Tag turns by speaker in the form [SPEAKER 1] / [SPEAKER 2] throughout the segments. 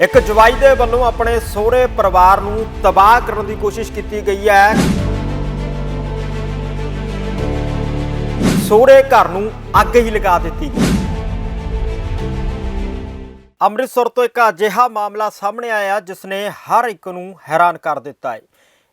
[SPEAKER 1] ਇੱਕ ਜਵਾਈ ਦੇ ਵੱਲੋਂ ਆਪਣੇ ਸਹੁਰੇ ਪਰਿਵਾਰ ਨੂੰ ਤਬਾਹ ਕਰਨ ਦੀ ਕੋਸ਼ਿਸ਼ ਕੀਤੀ ਗਈ ਹੈ। ਸਹੁਰੇ ਘਰ ਨੂੰ ਅੱਗ ਹੀ ਲਗਾ ਦਿੱਤੀ ਗਈ। ਅੰਮ੍ਰਿਤਸਰ ਤੋਂ ਇੱਕ ਅਜਿਹਾ ਮਾਮਲਾ ਸਾਹਮਣੇ ਆਇਆ, ਜਿਸ ਨੇ ਹਰ ਇੱਕ ਨੂੰ ਹੈਰਾਨ ਕਰ ਦਿੱਤਾ ਹੈ।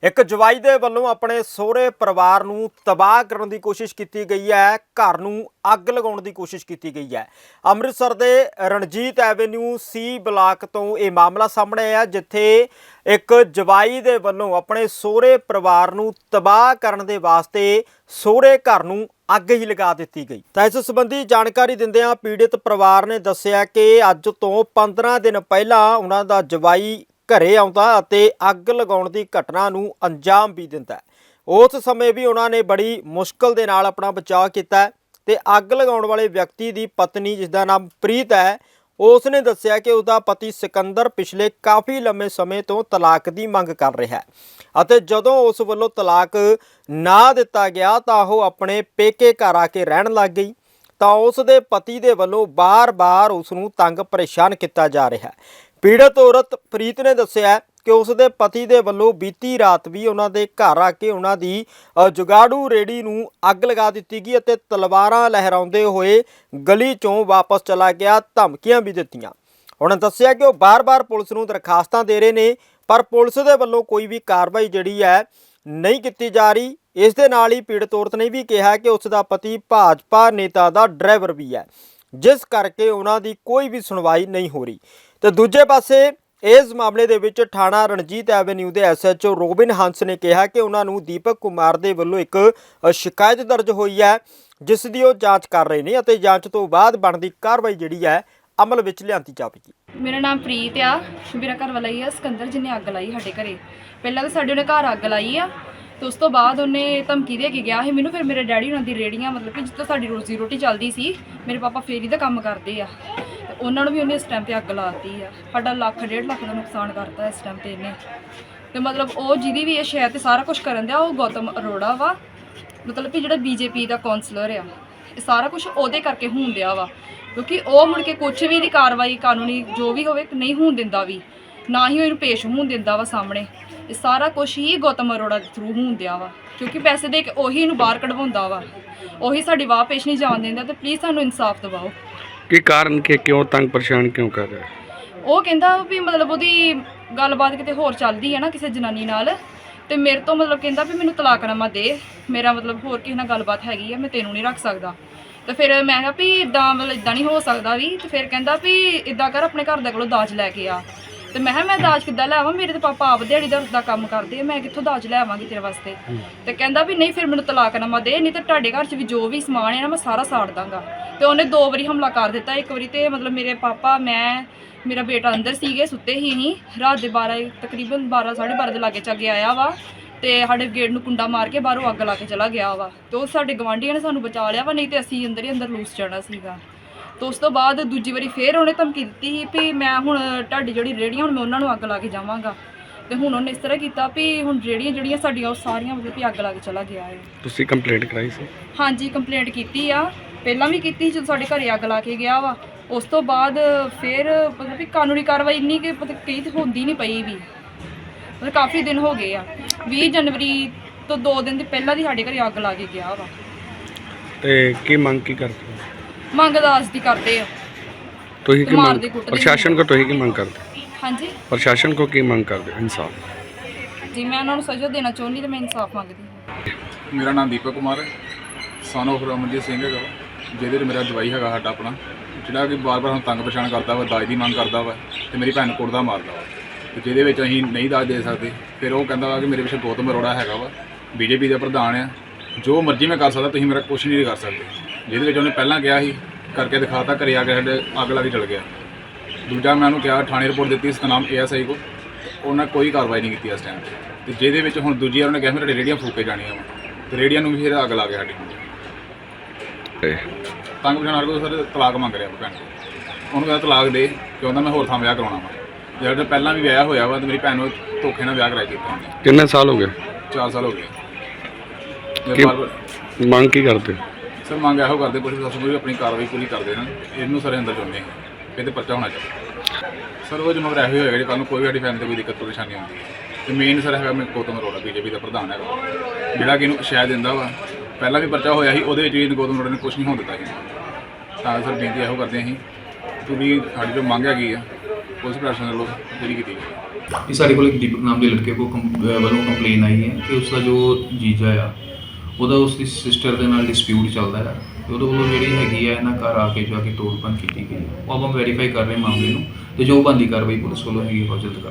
[SPEAKER 1] ਇੱਕ ਜਵਾਈ ਦੇ ਵੱਲੋਂ ਆਪਣੇ ਸਹੁਰੇ ਪਰਿਵਾਰ ਨੂੰ ਤਬਾਹ ਕਰਨ ਦੀ ਕੋਸ਼ਿਸ਼ ਕੀਤੀ ਗਈ ਹੈ, ਘਰ ਨੂੰ ਅੱਗ ਲਗਾਉਣ ਦੀ ਕੋਸ਼ਿਸ਼ ਕੀਤੀ ਗਈ ਹੈ। ਅੰਮ੍ਰਿਤਸਰ ਦੇ ਰਣਜੀਤ ਐਵੇਨਿਊ ਸੀ ਬਲਾਕ ਤੋਂ ਇਹ ਮਾਮਲਾ ਸਾਹਮਣੇ ਆਇਆ, ਜਿੱਥੇ ਇੱਕ ਜਵਾਈ ਦੇ ਵੱਲੋਂ ਆਪਣੇ ਸਹੁਰੇ ਪਰਿਵਾਰ ਨੂੰ ਤਬਾਹ ਕਰਨ ਦੇ ਵਾਸਤੇ ਸਹੁਰੇ ਘਰ ਨੂੰ ਅੱਗ ਹੀ ਲਗਾ ਦਿੱਤੀ ਗਈ। ਤਾਂ ਇਸ ਸੰਬੰਧੀ ਜਾਣਕਾਰੀ ਦਿੰਦਿਆਂ ਪੀੜਿਤ ਪਰਿਵਾਰ ਨੇ ਦੱਸਿਆ ਕਿ ਅੱਜ ਤੋਂ 15 ਦਿਨ ਪਹਿਲਾਂ ਉਹਨਾਂ ਦਾ ਜਵਾਈ ਘਰੇ ਆਉਂਦਾ ਅਤੇ ਅੱਗ ਲਗਾਉਣ ਦੀ ਘਟਨਾ ਨੂੰ ਅੰਜਾਮ ਵੀ ਦਿੰਦਾ ਉਸ ਸਮੇਂ ਵੀ ਉਹਨਾਂ ਨੇ ਬੜੀ ਮੁਸ਼ਕਲ ਦੇ ਨਾਲ ਆਪਣਾ ਬਚਾਅ ਕੀਤਾ ਹੈ ਤੇ ਅੱਗ ਲਗਾਉਣ ਵਾਲੇ ਵਿਅਕਤੀ ਦੀ ਪਤਨੀ, ਜਿਸ ਦਾ ਨਾਮ ਪ੍ਰੀਤ ਹੈ ਉਸ ਨੇ ਦੱਸਿਆ ਕਿ ਉਹਦਾ ਪਤੀ ਸਿਕੰਦਰ ਪਿਛਲੇ ਕਾਫੀ ਲੰਮੇ ਸਮੇਂ ਤੋਂ ਤਲਾਕ ਦੀ ਮੰਗ ਕਰ ਰਿਹਾ ਹੈ ਅਤੇ ਜਦੋਂ ਉਸ ਵੱਲੋਂ ਤਲਾਕ ਨਾ ਦਿੱਤਾ ਗਿਆ ਤਾਂ ਉਹ ਆਪਣੇ ਪੇਕੇ ਘਰ ਆ ਕੇ ਰਹਿਣ ਲੱਗ ਗਈ। ਤਾਂ ਉਸ ਦੇ ਪਤੀ ਦੇ ਵੱਲੋਂ ਬਾਰ-ਬਾਰ ਉਸ ਨੂੰ ਤੰਗ ਪਰੇਸ਼ਾਨ ਕੀਤਾ ਜਾ ਰਿਹਾ ਹੈ। ਪੀੜਤ ਔਰਤ ਪ੍ਰੀਤ ਨੇ ਦੱਸਿਆ ਕਿ ਉਸ ਦੇ ਪਤੀ ਦੇ ਵੱਲੋਂ ਬੀਤੀ ਰਾਤ ਵੀ ਉਹਨਾਂ ਦੇ ਘਰ ਆ ਕੇ ਉਹਨਾਂ ਦੀ ਜੁਗਾੜੂ ਰੇੜੀ ਨੂੰ ਅੱਗ ਲਗਾ ਦਿੱਤੀ ਗਈ ਅਤੇ ਤਲਵਾਰਾਂ ਲਹਿਰਾਉਂਦੇ ਹੋਏ ਗਲੀ ਚੋਂ ਵਾਪਸ ਚਲਾ ਗਿਆ, ਧਮਕੀਆਂ ਵੀ ਦਿੱਤੀਆਂ। ਉਹਨਾਂ ਦੱਸਿਆ ਕਿ ਉਹ ਬਾਰ-ਬਾਰ ਪੁਲਿਸ ਨੂੰ ਦਰਖਾਸਤਾਂ ਦੇ ਰਹੇ ਨੇ, ਪਰ ਪੁਲਿਸ ਦੇ ਵੱਲੋਂ ਕੋਈ ਵੀ ਕਾਰਵਾਈ ਜਿਹੜੀ ਹੈ ਨਹੀਂ ਕੀਤੀ ਜਾ ਰਹੀ। ਇਸ ਦੇ ਨਾਲ ਹੀ ਪੀੜਤ ਔਰਤ ਨੇ ਵੀ ਕਿਹਾ ਕਿ ਉਸ ਦਾ ਪਤੀ ਭਾਜਪਾ ਨੇਤਾ ਦਾ ਡਰਾਈਵਰ ਵੀ ਹੈ। ਜਿਸ ਕਰਕੇ ਉਹਨਾਂ ਦੀ ਕੋਈ ਵੀ ਸੁਣਵਾਈ ਨਹੀਂ ਹੋ ਰਹੀ। ਤੇ ਦੂਜੇ ਪਾਸੇ, ਇਸ ਮਾਮਲੇ ਦੇ ਵਿੱਚ ਥਾਣਾ ਰਣਜੀਤ ਐਵੇਨਿਊ ਦੇ ਐਸਐਚਓ ਰੋਬਿਨ ਹੰਸ ਨੇ ਕਿਹਾ ਕਿ ਉਹਨਾਂ ਨੂੰ ਦੀਪਕ ਕੁਮਾਰ ਦੇ ਵੱਲੋਂ ਇੱਕ ਸ਼ਿਕਾਇਤ ਦਰਜ ਹੋਈ ਹੈ, ਜਿਸ ਦੀ ਉਹ ਜਾਂਚ ਕਰ ਰਹੇ ਨੇ ਅਤੇ ਜਾਂਚ ਤੋਂ ਬਾਅਦ ਬਣਦੀ ਕਾਰਵਾਈ ਜਿਹੜੀ ਹੈ, ਅਮਲ ਵਿੱਚ ਲਿਆਂਦੀ ਜਾਵੇਗੀ।
[SPEAKER 2] ਮੇਰਾ ਨਾਮ ਪ੍ਰੀਤ ਆ। ਮੇਰਾ ਘਰ ਵਾਲਾ ਹੀ ਆ, ਸਿਕੰਦਰ, ਜਿਹਨੇ ਅੱਗ ਲਾਈ ਸਾਡੇ ਘਰੇ। ਪਹਿਲਾਂ ਤਾਂ ਸਾਡੇ ਉਹਨੇ ਘਰ ਅੱਗ ਲਾਈ ਆ ਤੇ ਉਸ ਤੋਂ ਬਾਅਦ ਉਹਨੇ ਧਮਕੀ ਦੇ ਕੇ ਗਿਆ ਸੀ, ਮੈਨੂੰ ਫਿਰ ਮੇਰੇ ਡੈਡੀ ਉਹਨਾਂ ਦੀ ਰੇੜੀਆਂ ਮਤਲਬ ਕਿ ਜਿੱਥੋਂ ਸਾਡੀ ਰੋਜ਼ੀ ਰੋਟੀ ਚੱਲਦੀ ਸੀ, ਮੇਰੇ ਪਾਪਾ ਫੇਰੀ ਦਾ ਕੰਮ ਕਰਦੇ ਆ। ਤੇ ਉਹਨਾਂ ਨੂੰ ਵੀ ਉਹਨੇ ਇਸ ਟਾਈਮ ਤੇ ਅੱਗ ਲਾਤੀ ਆ। ਸਾਡਾ ਲੱਖ, ਡੇਢ ਲੱਖ ਦਾ ਨੁਕਸਾਨ ਕਰਤਾ ਇਸ ਟਾਈਮ ਤੇ ਇਹਨੇ। ਤੇ ਮਤਲਬ ਉਹ ਜਿਹਦੀ ਵੀ ਇਹ ਸ਼ਹਿਰ ਤੇ ਸਾਰਾ ਕੁਝ ਕਰਨ ਦਿਆ, ਉਹ ਗੌਤਮ ਅਰੋੜਾ ਵਾ। ਮਤਲਬ ਕਿ ਜਿਹੜਾ ਬੀਜੇਪੀ ਦਾ ਕਾਉਂਸਲਰ ਆ, ਇਹ ਸਾਰਾ ਕੁਝ ਉਹਦੇ ਕਰਕੇ ਹੋਣ ਦਿਆ ਵਾ। ਕਿਉਂਕਿ ਉਹ ਮੁੜ ਕੇ ਕੁਝ ਵੀ ਦੀ ਕਾਰਵਾਈ, ਕਾਨੂੰਨੀ ਜੋ ਵੀ ਹੋਵੇ, ਨਹੀਂ ਹੋਣ ਦਿੰਦਾ ਵੀ। ਨਾ ਹੀ ਉਹਨੂੰ ਪੇਸ਼ ਹੋਣ ਦਿੰਦਾ ਵਾ ਸਾਹਮਣੇ। ਇਹ ਸਾਰਾ ਕੁਝ ਹੀ ਗੌਤਮ ਅਰੋੜਾ ਦੇ ਥਰੂ ਹੋਣ ਦਿਆ ਵਾ ਕਿਉਂਕਿ ਪੈਸੇ ਦੇ ਕੇ ਉਹੀ ਇਹਨੂੰ ਬਾਹਰ ਕਢਵਾਉਂਦਾ ਵਾ। ਉਹੀ ਸਾਡੀ ਵਾਹ ਪੇਸ਼ ਨਹੀਂ ਜਾਣ ਦਿੰਦਾ ਤੇ ਪਲੀਜ਼ ਸਾਨੂੰ ਇਨਸਾਫ ਦਿਵਾਓ।
[SPEAKER 3] ਕੀ ਕਾਰਨ ਕਿ ਕਿਉਂ ਤੰਗ ਪਰੇਸ਼ਾਨ ਕਿਉਂ ਕਰ ਰਿਹਾ?
[SPEAKER 2] ਉਹ ਕਹਿੰਦਾ ਵੀ ਮਤਲਬ ਉਹਦੀ ਗੱਲਬਾਤ ਕਿਤੇ ਹੋਰ ਚੱਲਦੀ ਹੈ ਨਾ ਕਿਸੇ ਜਨਾਨੀ ਨਾਲ ਤੇ ਮੇਰੇ ਤੋਂ ਮਤਲਬ ਕਹਿੰਦਾ ਵੀ ਮੈਨੂੰ ਤਲਾਕਨਾਮਾ ਦੇ ਮੇਰਾ ਮਤਲਬ ਹੋਰ ਕਿਸੇ ਨਾਲ ਗੱਲਬਾਤ ਹੈਗੀ ਆ ਮੈਂ ਤੈਨੂੰ ਨਹੀਂ ਰੱਖ ਸਕਦਾ। ਤੇ ਫਿਰ ਮੈਂ ਕਿਹਾ ਵੀ ਇਦਾਂ ਮਤਲਬ ਇਦਾਂ ਨਹੀਂ ਹੋ ਸਕਦਾ ਵੀ ਤੇ ਫਿਰ ਕਹਿੰਦਾ ਵੀ ਇਦਾਂ ਕਰ ਆਪਣੇ ਘਰ ਦੇ ਕੋਲੋਂ ਦਾਜ ਲੈ ਕੇ ਆ। ਤੇ ਮੈਂ ਕਿਹਾ ਮੈਂ ਦਾਜ ਕਿੱਦਾਂ ਲੈ ਆਵਾਂ? ਮੇਰੇ ਤੇ ਪਾਪਾ ਆਪ ਦਿਹਾੜੀ ਦਾ ਦਾ ਕੰਮ ਕਰਦੇ ਆ ਮੈਂ ਕਿੱਥੋਂ ਦਾਜ ਲੈ ਆਵਾਂਗੀ ਤੇਰੇ ਵਾਸਤੇ? ਤੇ ਕਹਿੰਦਾ ਵੀ ਨਹੀਂ ਫਿਰ ਮੈਨੂੰ ਤਲਾਕਨਾਮਾ ਦੇ ਨਹੀਂ ਤੇ ਤੁਹਾਡੇ ਘਰ 'ਚ ਵੀ ਜੋ ਵੀ ਸਮਾਨ ਹੈ ਨਾ ਮੈਂ ਸਾਰਾ ਸਾੜ ਦਾਂਗਾ। ਤੇ ਉਹਨੇ ਦੋ ਵਾਰੀ ਹਮਲਾ ਕਰ ਦਿੱਤਾ ਇੱਕ ਵਾਰੀ ਤੇ ਮਤਲਬ ਮੇਰੇ ਪਾਪਾ ਮੈਂ ਮੇਰਾ ਬੇਟਾ ਅੰਦਰ ਸੀਗੇ ਸੁੱਤੇ ਹੀ ਨਹੀਂ। ਰਾਤ ਦੇ 12 ਤਕਰੀਬਨ 12 12:30 ਦੇ ਲਾਗੇ ਚੱਗੇ ਆਇਆ ਵਾ ਤੇ ਸਾਡੇ ਗੇਟ ਨੂੰ ਕੁੰਡਾ ਮਾਰ ਕੇ ਬਾਹਰੋਂ ਅੱਗ ਲਾ ਕੇ ਚਲਾ ਗਿਆ ਵਾ। ਤੇ ਉਹ ਸਾਡੇ ਗਵਾਂਢੀਆਂ ਨੇ ਸਾਨੂੰ ਬਚਾ ਲਿਆ ਵਾ ਨਹੀਂ ਤੇ ਅਸੀਂ ਅੰਦਰ ਹੀ ਅੰਦਰ ਲੂਸ ਜਾਣਾ ਸੀਗਾ। ਤੇ ਉਸ ਤੋਂ ਬਾਅਦ ਦੂਜੀ ਵਾਰੀ ਫੇਰ ਉਹਨੇ ਧਮਕੀ ਦਿੱਤੀ ਸੀ ਵੀ ਮੈਂ ਹੁਣ ਤੁਹਾਡੀ ਜਿਹੜੀ ਰੇੜੀਆਂ ਹੁਣ ਮੈਂ ਉਹਨਾਂ ਨੂੰ ਅੱਗ ਲਾ ਕੇ ਜਾਵਾਂਗਾ। ਤੇ ਹੁਣ ਉਹਨੇ ਇਸ ਤਰ੍ਹਾਂ ਕੀਤਾ ਵੀ ਹੁਣ ਰੇੜੀਆਂ ਜਿਹੜੀਆਂ ਸਾਡੀਆਂ ਉਹ ਸਾਰੀਆਂ ਮਤਲਬ ਵੀ ਅੱਗ ਲਾ ਕੇ ਚਲਾ ਗਿਆ ਹੈ।
[SPEAKER 3] ਤੁਸੀਂ ਕੰਪਲੇਂਟ ਕਰਾਈ ਸੀ?
[SPEAKER 2] ਹਾਂਜੀ ਕੰਪਲੇਂਟ ਕੀਤੀ ਆ। ਪਹਿਲਾਂ ਵੀ ਕੀਤੀ ਜਦੋਂ ਸਾਡੇ ਘਰੇ ਅੱਗ ਲਾ ਕੇ ਗਿਆ ਵਾ। ਉਸ ਤੋਂ ਬਾਅਦ ਫਿਰ ਮਤਲਬ ਵੀ ਕਾਨੂੰਨੀ ਕਾਰਵਾਈ ਇੰਨੀ ਕਿ ਮਤਲਬ ਕਈ ਤੇ ਹੁੰਦੀ ਨਹੀਂ ਪਈ ਵੀ। ਮਤਲਬ ਕਾਫੀ ਦਿਨ ਹੋ ਗਏ ਆ। 20 ਜਨਵਰੀ ਤੋਂ 2 ਦਿਨ ਦੇ ਪਹਿਲਾਂ ਦੀ ਸਾਡੇ ਘਰੇ ਅੱਗ ਲਾ ਕੇ ਗਿਆ ਵਾ।
[SPEAKER 3] ਤੇ ਕੀ ਮੰਗ ਕੀ ਕਰਦੇ ਹੋ?
[SPEAKER 2] ਮੰਗ ਦਾਸ ਦੀ ਕਰਦੇ ਆ
[SPEAKER 3] ਤੁਸੀਂ ਕੀ
[SPEAKER 2] ਮਾਰਦੇ
[SPEAKER 3] ਮੰਗ
[SPEAKER 2] ਕੁੱਟਦੇ
[SPEAKER 3] ਪ੍ਰਸ਼ਾਸਨ ਕੋ ਤੁਸੀਂ ਕੀ ਮੰਗ ਕਰਦੇ?
[SPEAKER 2] ਹਾਂਜੀ।
[SPEAKER 3] ਪ੍ਰਸ਼ਾਸਨ ਕੋ ਕੀ ਮੰਗ ਕਰਦੇ? ਇਨਸਾਫ?
[SPEAKER 2] ਜੀ ਮੈਂ ਉਹਨਾਂ ਨੂੰ ਸਜ਼ਾ ਦੇਣਾ ਚਾਹੁੰਦੀ ਤੇ ਮੈਂ ਇਨਸਾਫ ਮੰਗਦੀ ਹਾਂ।
[SPEAKER 4] ਮੇਰਾ ਨਾਮ ਦੀਪਕ ਕੁਮਾਰ ਹੈ। ਸਨ of ਰਮਨਜੀਤ ਸਿੰਘ ਹੈਗਾ ਵਾ, ਜਿਹਦੇ 'ਚ ਮੇਰਾ ਜਵਾਈ ਹੈਗਾ ਸਾਡਾ ਆਪਣਾ। ਜਿਹੜਾ ਕਿ ਬਾਰ-ਬਾਰ ਸਾਨੂੰ ਤੰਗ ਪਛਾਣ ਕਰਦਾ ਵਾ ਦਾਜ ਦੀ ਮੰਗ ਕਰਦਾ ਵਾ ਤੇ ਮੇਰੀ ਭੈਣ ਨੂੰ ਕੁੱਟਦਾ ਮਾਰਦਾ ਵਾ। ਤੇ ਜਿਹਦੇ ਵਿੱਚ ਅਸੀਂ ਨਹੀਂ ਦਾਜ ਦੇ ਸਕਦੇ ਫਿਰ ਉਹ ਕਹਿੰਦਾ ਵਾ ਕਿ ਮੇਰੇ ਪਿੱਛੇ ਗੌਤਮ ਅਰੋੜਾ ਹੈਗਾ ਵਾ। ਬੀਜੇਪੀ ਦਾ ਪ੍ਰਧਾਨ ਆ। ਜੋ ਮਰਜ਼ੀ ਮੈਂ ਕਰ ਸਕਦਾ ਤੁਸੀਂ ਮੇਰਾ ਕੁਝ ਨਹੀਂ ਕਰ ਸਕਦੇ। ਜਿਹਦੇ ਵਿੱਚ ਉਹਨੇ ਪਹਿਲਾਂ ਕਿਹਾ ਸੀ ਕਰਕੇ ਦਿਖਾਤਾ ਘਰੇ ਆ ਕੇ ਸਾਡੇ ਅੱਗ ਲਾ ਕੇ ਚਲ ਗਿਆ। ਦੂਜਾ ਮੈਂ ਉਹਨੂੰ ਕਿਹਾ ਥਾਣੇ ਰਿਪੋਰਟ ਦਿੱਤੀ ਸਤਨਾਮ ਏਐਸਆਈ ਕੋ। ਉਹਨਾਂ ਕੋਈ ਕਾਰਵਾਈ ਨਹੀਂ ਕੀਤੀ ਇਸ ਟਾਈਮ ਤੇ। ਜਿਹਦੇ ਵਿੱਚ ਹੁਣ ਦੂਜੀ ਵਾਰ ਉਹਨੇ ਕਿਹਾ ਮੈਂ ਤੁਹਾਡੀ ਰੇੜੀਆਂ ਫੂਕੇ ਜਾਣੀਆਂ ਵਾ। ਤੇ ਰੇੜੀਆਂ ਨੂੰ ਵੀ ਫਿਰ ਅੱਗ ਲਾ ਕੇ ਸਾਡੀ।
[SPEAKER 3] ਤੇ
[SPEAKER 4] ਤੰਗ ਹਰ ਕੋਈ ਸਰ ਤਲਾਕ ਮੰਗ ਰਿਹਾ ਭੈਣ। ਉਹਨੂੰ ਕਹਿੰਦਾ ਤਲਾਕ ਦੇ ਕਿ ਉਹਦਾ ਮੈਂ ਹੋਰ ਥਾਂ ਵਿਆਹ ਕਰਾਉਣਾ ਵਾ। ਜਿਹੜਾ ਪਹਿਲਾਂ ਵੀ ਵਿਆਹ ਹੋਇਆ ਵਾ ਤੇ ਮੇਰੀ ਭੈਣ ਨੂੰ ਧੋਖੇ ਨਾਲ ਵਿਆਹ ਕਰਾਈ ਦਿੱਤਾ
[SPEAKER 3] ਕਿੰਨੇ ਸਾਲ ਹੋ ਗਏ?
[SPEAKER 4] 4 ਸਾਲ ਹੋ ਗਏ।
[SPEAKER 3] ਕਿ-
[SPEAKER 4] ਜੇ ਬਾਰ
[SPEAKER 3] ਮੰਗ ਕੀ ਕਰਦੇ?
[SPEAKER 4] ਸਰ, ਮੰਗ ਇਹੋ ਕਰਦੇ, ਪੁਲਿਸ ਪ੍ਰਸ਼ਾਸਨ ਨੂੰ ਵੀ ਆਪਣੀ ਕਾਰਵਾਈ ਪੂਰੀ ਕਰਦੇ ਦੇਣ। ਇਹਨੂੰ ਸਾਰੇ ਅੰਦਰ ਚਾਹੁੰਦੇ ਹਾਂ ਇਹਦੇ ਪਰਚਾ ਹੋਣਾ ਚਾਹੀਦਾ। ਸਰ, ਉਹ ਜਮਗਰ ਇਹੋ ਹੋਏਗਾ ਜੇ ਕੱਲ ਨੂੰ ਕੋਈ ਵੀ ਸਾਡੀ ਫੈਮਿਲੀ ਤੇ ਕੋਈ ਦਿੱਕਤ ਪਰੇਸ਼ਾਨੀ ਆਉਂਦੀ ਹੈ। ਤੇ ਮੇਨ ਸਰ ਹੈਗਾ ਮੈਂ ਗੌਤਮ ਅਰੋੜਾ, ਬੀਜੇਪੀ ਦਾ ਪ੍ਰਧਾਨ ਹੈਗਾ। ਜਿਹੜਾ ਕਿ ਇਹਨੂੰ ਸ਼ਾਇਦ ਦਿੰਦਾ ਵਾ। ਪਹਿਲਾਂ ਵੀ ਪਰਚਾ ਹੋਇਆ ਸੀ, ਉਹਦੇ ਵਿੱਚ ਵੀ ਗੌਤਮ ਅਰੋੜਾ ਨੇ ਕੁਝ ਨਹੀਂ ਹੋਣ ਦਿੱਤਾ ਸੀ। ਤਾਂ ਸਰ ਬੇਨਤੀ ਇਹੋ ਕਰਦੇ ਹਾਂ ਅਸੀਂ ਕਿ ਸਾਡੀ ਜੋ ਮੰਗ ਹੈਗੀ ਆ, ਪੁਲਿਸ ਪ੍ਰਸ਼ਾਸਨ ਵੱਲੋਂ ਜਿਹੜੀ ਕੀਤੀ ਗਈ
[SPEAKER 5] ਇਹ ਸਾਡੇ ਕੋਲ ਇੱਕ ਦੀਪਕ ਨਾਮ ਦੇ ਲੜਕੇ ਕੋਲ ਵੱਲੋਂ ਕੰਪਲੇਨ ਆਈ ਹੈ ਕਿ ਉਸ ਦਾ ਜੋ ਜੀਜਾ ਆ ਉਹਦਾ ਉਸ ਦੀ ਸਿਸਟਰ ਦੇ ਨਾਲ ਡਿਸਪਿਊਟ ਚੱਲਦਾ ਹੈ ਤੇ ਉਹਦੇ ਵੱਲੋਂ ਜਿਹੜੀ ਹੈਗੀ ਆ ਇਹਨਾਂ ਘਰ ਆ ਕੇ ਜਾ ਕੇ ਤੋੜਪਨ ਕੀਤੀ ਗਈ ਹੈ। ਉਹ ਆਪਾਂ ਵੈਰੀਫਾਈ ਕਰ ਰਹੇ ਮਾਮਲੇ ਨੂੰ ਤੇ ਜੋ ਬੰਦੀ ਕਾਰਵਾਈ ਪੁਲਿਸ ਵੱਲੋਂ ਹੈਗੀ ਉਹ ਜਲਦ ਕਰ